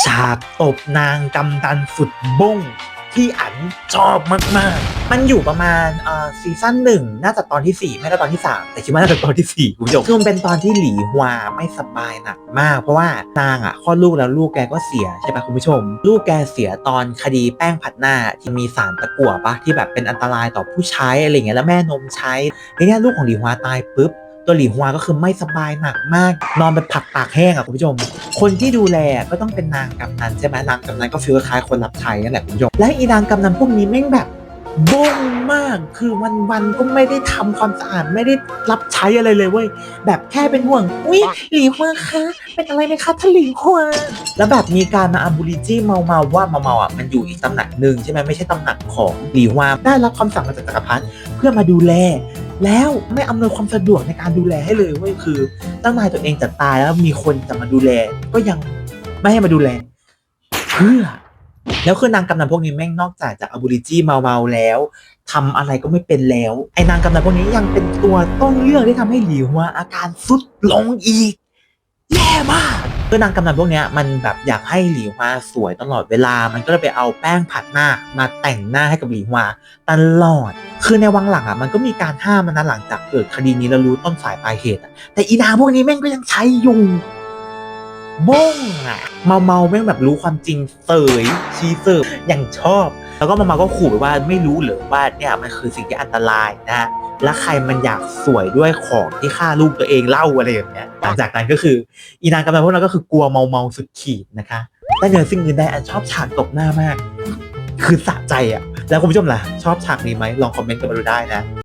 ฉากตบนางกำนันสุดบุ้งที่อันชอบมากๆ มันอยู่ประมาณเอ่อซีซั่นหนึ่งน่าจะตอนที่ 4 ไม่ก็ตอนที่ 3 แต่คิดว่าน่าจะตอนที่ 4 คุณผู้ชมคือมันเป็นตอนที่หลีฮวาไม่สบายหนักมาก เพราะว่านางอะคลอดลูกแล้วลูกแกก็เสียใช่ปะคุณผู้ชม ลูกแกเสียตอนคดีแป้งผัดหน้าที่มีสารตะกั่วปะที่แบบเป็นอันตรายต่อผู้ใช้อะไรเงี้ยแล้วแม่นมใช้ทีนี้ลูกของหลีฮวาตายปุ๊บตัวหลีฮวาก็คือไม่สบายหนักมาก นอนเป็นผักปากแห้งอะคุณผู้ชมคนที่ดูแลก็ต้องเป็นนางกำนันใช่ไหมนางกำนันก็ฟีลคล้ายคนรับใช้นั่นแหละคุณผู้ชมและอีนางกำนันพวกนี้แม่งแบบ บ้งมากคือวันวันๆก็ไม่ได้ทำความสะอาดไม่ได้รับใช้อะไรเลยเว้ยแบบแค่เป็นห่วงอุ้ยหลีฮวาคะเป็นอะไรไหมคะท่านหลีฮวาแล้วแบบมีการมาอัมบูริจี้เมาเมาๆว่าเมาเมาๆอะมันอยู่อีกตำหนักหนึ่งใช่ไหมไม่ใช่ตำหนักของหลีฮวาได้รับคำสั่งมาจากจักรพรรดิเพื่อมาดูแล แล้วไม่อำนวยความสะดวกในการดูแลให้เลยเว้ยคือตั้งนายตัวเองจะตายแล้วมีคนจะมาดูแล ก็ยังไม่ให้มาดูแล เพื่อ แล้วคือนางกำนันพวกนี้แม่งนอกจากจะอบูริจี้เมาๆแล้วทำอะไรก็ไม่เป็นแล้ว ไอ้นางกำนันพวกนี้ยังเป็นตัวต้นเรื่องที่ทำให้หลิวว่าอาการสุดลงอีกแย่มากคือนางกำนันพวกนี้มันแบบอยากให้หลิวฮวาสวยตลอดเวลา มันก็เลยไปเอาแป้งผัดหน้ามาแต่งหน้าให้กับหลิวฮวาตลอด คือในวังหลังอะมันก็มีการห้ามมันนะหลังจากเกิดคดีนี้แล้วรู้ต้นสายปลายเหตุแต่อีนางพวกนี้แม่งก็ยังใช้อยู่ บ้งอะเมาเมาแม่งแบบรู้ความจริงเสยชี้เสิร์ฟอย่างชอบ แล้วก็มาเมาก็ขู่ไปว่าไม่รู้หรือว่าเนี่ยมันคือสิ่งที่อันตรายนะและใครมันอยากสวยด้วยของที่ฆ่าลูกตัวเองเล่าอะไรอย่างเงี้ยหลังจากนั้นก็คือ อีนางกำลังพวกนั้นก็คือกลัวเมาเมาสุดขีดนะคะแต่เหนือสิ่งอื่นใดอันชอบฉากตบหน้ามาก คือสะใจอะแล้วคุณผู้ชมล่ะ ชอบฉากนี้ไหมลองคอมเมนต์กันมาดูได้นะ